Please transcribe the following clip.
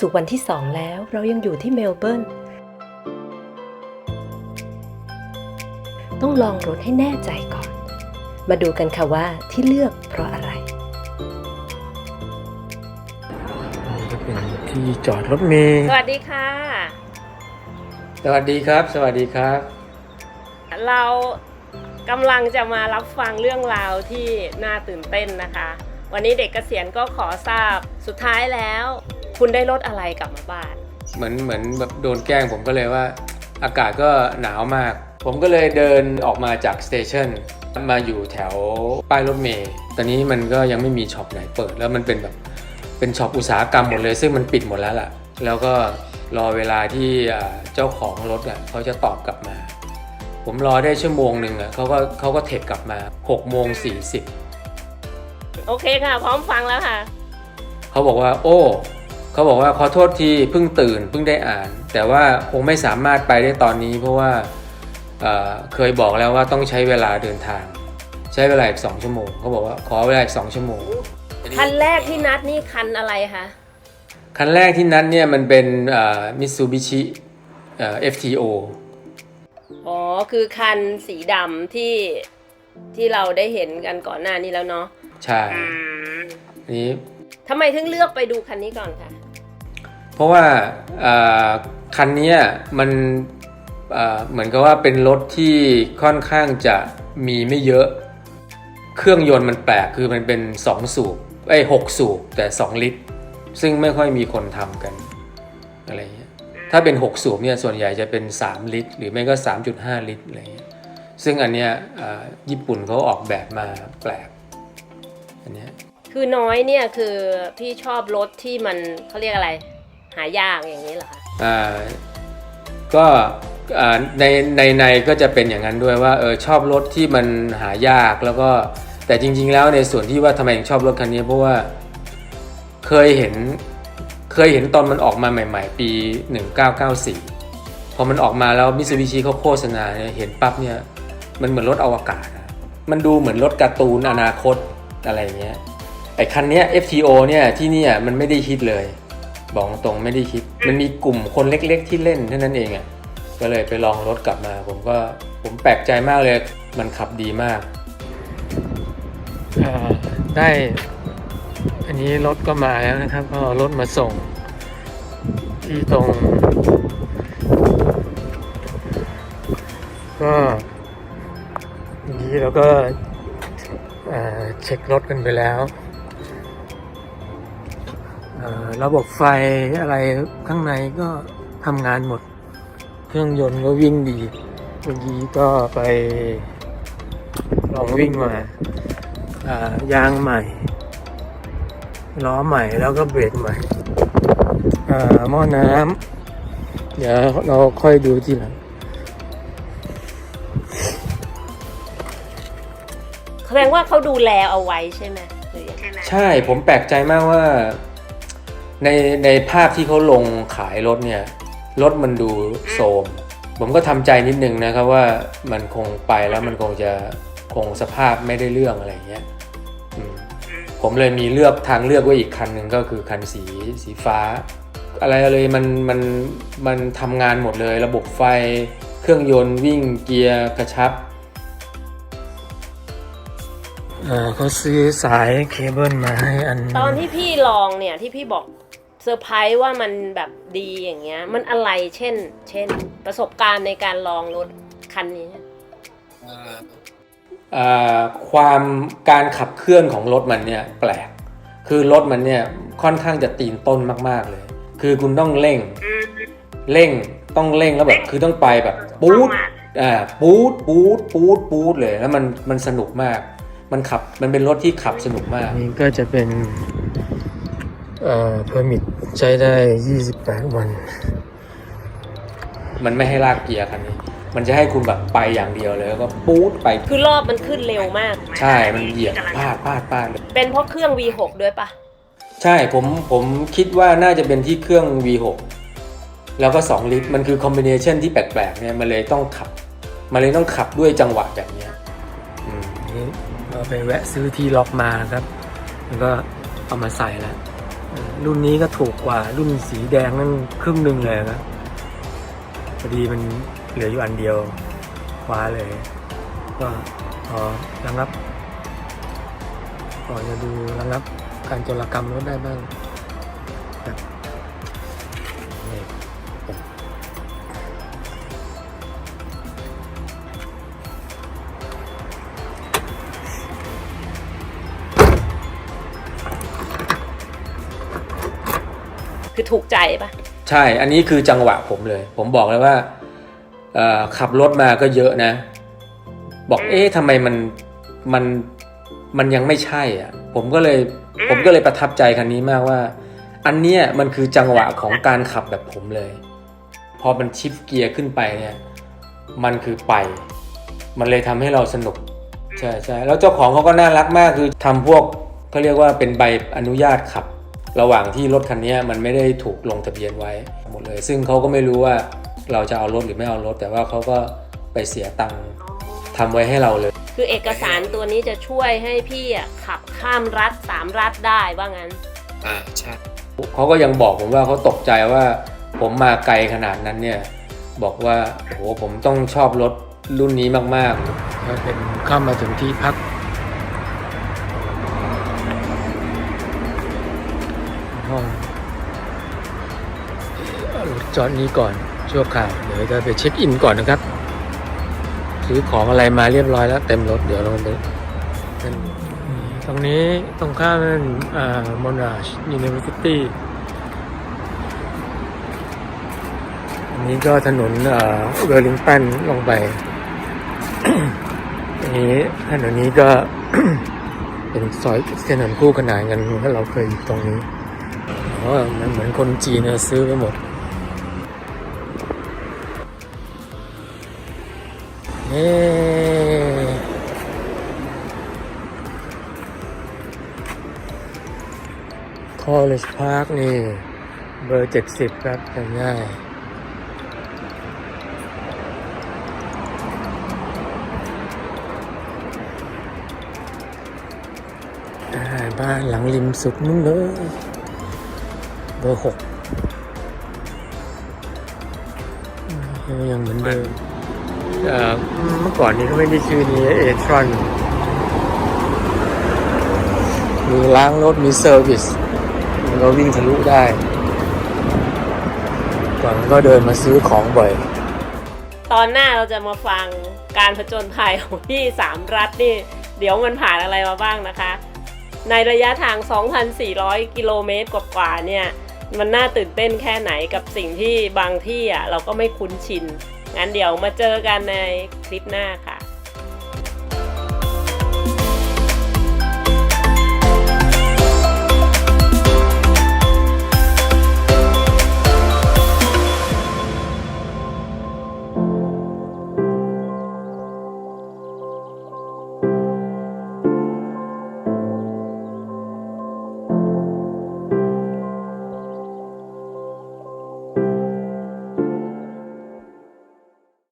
สู่วันที่สองแล้ว เรายังอยู่ที่เมลเบิร์น ต้องลองรถให้แน่ใจก่อน มาดูกันค่ะว่าที่เลือกเพราะอะไรนี่ก็เป็นที่จอดรถเมล์สวัสดีค่ะ สวัสดีครับ สวัสดีครับ เรากำลังจะมารับฟังเรื่องราวที่น่าตื่นเต้นนะคะ วันนี้เด็กเกษียณก็ขอทราบสุดท้ายแล้ว คุณได้รถอะไรกลับมาบ้าน เหมือนเหมือนแบบโดนแกล้งผมก็เลยว่า อากาศก็หนาวมาก ผมก็เลยเดินออกมาจากสเตชันมาอยู่แถวป้ายรถเมล์ตอนนี้มันก็ยังไม่มีช็อปไหนเปิด แล้วมันเป็นแบบเป็นช็อปอุตสาหกรรมหมดเลย ซึ่งมันปิดหมดแล้วล่ะ แล้วก็รอเวลาที่อ่าเจ้าของรถอะเขาจะตอบกลับมา ผมรอได้ชั่วโมงหนึ่งอะเขาก็เขาก็เทคกลับมา6โมง40 โอเคค่ะ พร้อมฟังแล้วค่ะ เขาบอกว่า โอ้ เขาบอกว่าขอโทษทีเพิ่งตื่นเพิ่งได้อ่าน แต่ว่าคงไม่สามารถไปได้ตอนนี้ เพราะว่าเอ่อเคยบอกแล้วว่าต้องใช้เวลาเดินทาง ใช้เวลาอีกสองชั่วโมงเขาบอกว่าขอเวลาอีกสองชั่วโมงคันแรกที่นัดนี่คันอะไรคะคันแรกที่นั้นเนี่ยมันเป็นมิตซูบิชิเอ่อ FTO อ๋อคือคันสีดำที่ที่เราได้เห็นกันก่อนหน้านี้แล้วเนาะใช่อันนี้ทำไมถึงเลือกไปดูคันนี้ก่อนคะ เพราะว่าคันนี้มันเหมือนกับว่าเป็นรถที่ค่อนข้างจะมีไม่เยอะ เครื่องยนต์มันแปลกคือมันเป็น 2 สูบไอ้หกสูบแต่ 2 ลิตร ซึ่งไม่ค่อยมีคนทำกันอะไรเงี้ยถ้าเป็น 6 สูบเนี่ยส่วนใหญ่จะเป็น 3 ลิตร หรือไม่ก็ 3.5 ลิตรอะไรเงี้ยซึ่งอันเนี้ยญี่ปุ่นเขาออกแบบมาแปลกอันเนี้ยคือน้อยเนี่ยคือพี่ชอบรถที่มันเขาเรียกอะไร หายากอย่างนี้เหรอคะอ่าก็อ่าในในในก็จะเป็นอย่างนั้นด้วยว่าเออชอบรถที่มันหายากแล้วก็แต่จริง ๆ แล้วในส่วนที่ว่าทำไมถึงชอบรถคันนี้เพราะว่าเคยเห็นเคยเห็นตอนมันออกมาใหม่ ๆ ปี 1994 พอมันออกมาแล้วมิซูบิชิเขาโฆษณาเนี่ยเห็นปั๊บเนี่ยมันเหมือนรถอวกาศอะมันดูเหมือนรถการ์ตูนอนาคตอะไรเงี้ยไอ้คันเนี้ย FTO เนี่ยที่นี่มันไม่ได้ฮิตเลย บอกตรงไม่ได้คิด มันมีกลุ่มคนเล็ก ๆ ที่เล่นเท่านั้นเองอะก็เลยไปลองรถกลับมา ผมก็ผมแปลกใจมากเลย มันขับดีมากได้ อันนี้รถก็มาแล้วนะครับก็รถมาส่ง ที่ตรง ก็เมื่อกี้เราก็เช็ครถกันไปแล้ว ระบบไฟอะไรข้างในก็ทำงานหมด เครื่องยนต์ก็วิ่งดีเมื่อกี้ก็ไปลองวิ่งมาอ่ายางใหม่ ล้อใหม่แล้วก็เบรกใหม่อ่าหม้อน้ำเดี๋ยวเราค่อยดูทีหลังแสดงว่าเขาดูแลเอาไว้ใช่ไหมหรือยังไงใช่ผมแปลกใจมากว่า ในในภาพที่เขาลงขายรถเนี่ยรถมันดูโทรมผมก็ทำใจนิดนึงนะครับว่ามันคงไปแล้วมันคงจะคงสภาพไม่ได้เรื่องอะไรเงี้ยอืมผมเลยมีเลือกทางเลือกไว้อีกคันหนึ่งก็คือคันสีสีฟ้า อะไรเลยมันมันมันทำงานหมดเลย ระบบไฟเครื่องยนต์วิ่งเกียร์กระชับเขาซื้อสายเคเบิลมาให้อัน ตอนที่พี่ลองเนี่ยที่พี่บอก เซอร์ไพรส์ว่ามันแบบดีอย่างเงี้ย มันอะไรเช่น เช่น ประสบการณ์ในการลองรถคันนี้อ่าความการขับเคลื่อนของรถมันเนี่ยแปลก คือรถมันเนี่ยค่อนข้างจะตีนต้นมาก ๆเลย คือคุณต้องเร่ง เร่งต้องเร่งแล้วแบบคือต้องไปแบบปู๊ดอ่าปู๊ดปู๊ดปู๊ดปู๊ดเลยแล้วมันมันสนุกมาก มันขับมันเป็นรถที่ขับสนุกมากนี่ก็จะเป็น เอ่อเพอร์มิทใช้ได้ 28 วัน มันไม่ให้ลากเกียร์คันนี้ มันจะให้คุณแบบไปอย่างเดียวเลยแล้วก็ปู๊ดไป คือรอบมันขึ้นเร็วมาก ใช่ มันเหยียบพาดพาดพาดเลย เป็นเพราะเครื่อง V6 ด้วยปะใช่ ผม ผมคิดว่าน่าจะเป็นที่เครื่อง V6 แล้วก็ 2 ลิตร มันคือคอมบิเนชันที่แปลกๆ เนี่ย มันเลยต้องขับ มันเลยต้องขับด้วยจังหวะแบบเนี้ยอืมนี่เราไปแวะซื้อที่ล็อกมาครับ แล้วก็เอามาใส่แล้วเออ รุ่นนี้ก็ถูกกว่ารุ่นสีแดงนั่นครึ่งหนึ่งเลยนะพอดีมันเหลืออยู่อันเดียวคว้าเลย ก็ขอระงับขอจะดูระงับการโจรกรรมรถได้บ้างแบบ คือถูกใจปะใช่ อันนี้คือจังหวะผมเลย ผมบอกเลยว่าเอ่อขับรถมาก็เยอะนะ บอกเอ๊ะทำไมมันมันมันยังไม่ใช่อะ ผมก็เลยผมก็เลยประทับใจคันนี้มากว่า อันเนี้ยมันคือจังหวะของการขับแบบผมเลย พอมันชิฟเกียร์ขึ้นไปเนี่ย มันคือไป มันเลยทำให้เราสนุกใช่ใช่แล้วเจ้าของเขาก็น่ารักมากคือทำพวกเขาเรียกว่าเป็นใบอนุญาตขับ ระหว่างที่รถคันนี้มันไม่ได้ถูกลงทะเบียนไว้หมดเลย ซึ่งเขาก็ไม่รู้ว่าเราจะเอารถหรือไม่เอารถ แต่ว่าเขาก็ไปเสียตังค์ทำไว้ให้เราเลย คือเอกสารตัวนี้จะช่วยให้พี่อะขับข้ามรัฐสามรัฐได้ว่างั้น อ่าใช่เขาก็ยังบอกผมว่าเขาตกใจว่าผมมาไกลขนาดนั้นเนี่ย บอกว่าโอ้โหผมต้องชอบรถรุ่นนี้มากก็เป็นเข้ามาถึงที่พัก ห้องรถจอดนี้ก่อนชั่วคราวเดี๋ยวจะไปเช็คอินก่อนนะครับ ซื้อของอะไรมาเรียบร้อยแล้ว เต็มรถเดี๋ยวเราไปตรงนี้ตรงข้ามนั่นามอนาชยูนิเวอร์ซิตี้อันนี้ก็ถนนเวลลิงตันลงไปอันนี้ถนนนี้ก็เป็นซอยเส้นถนนคู่ขนานกันเราเคยอยู่ตรงนี้ อ๋อมันเหมือนคนจีนนะซื้อไปหมดนี่คอเลจพาร์คนี่ เบอร์เจ็ดสิบครับจำง่ายอ่าบ้านหลังริมสุดนู้นเลย บอร์หกอ่ายังเหมือนเดิมเอ่อเมื่อก่อนนี้ก็ไม่ได้ชื่อนี้เอทรอนมีล้างรถมีเซอร์วิสเราวิ่งทะลุได้ ก่อนก็เดินมาซื้อของบ่อย ตอนหน้าเราจะมาฟังการผจญภัยของพี่สามรัฐนี่ เดี๋ยวมันผ่านอะไรมาบ้างนะคะ ในระยะทาง 2,400 กิโลเมตรกว่าๆเนี่ย มันน่าตื่นเต้นแค่ไหนกับสิ่งที่บางที่อะเราก็ไม่คุ้นชิน งั้นเดี๋ยวมาเจอกันในคลิปหน้าค่ะ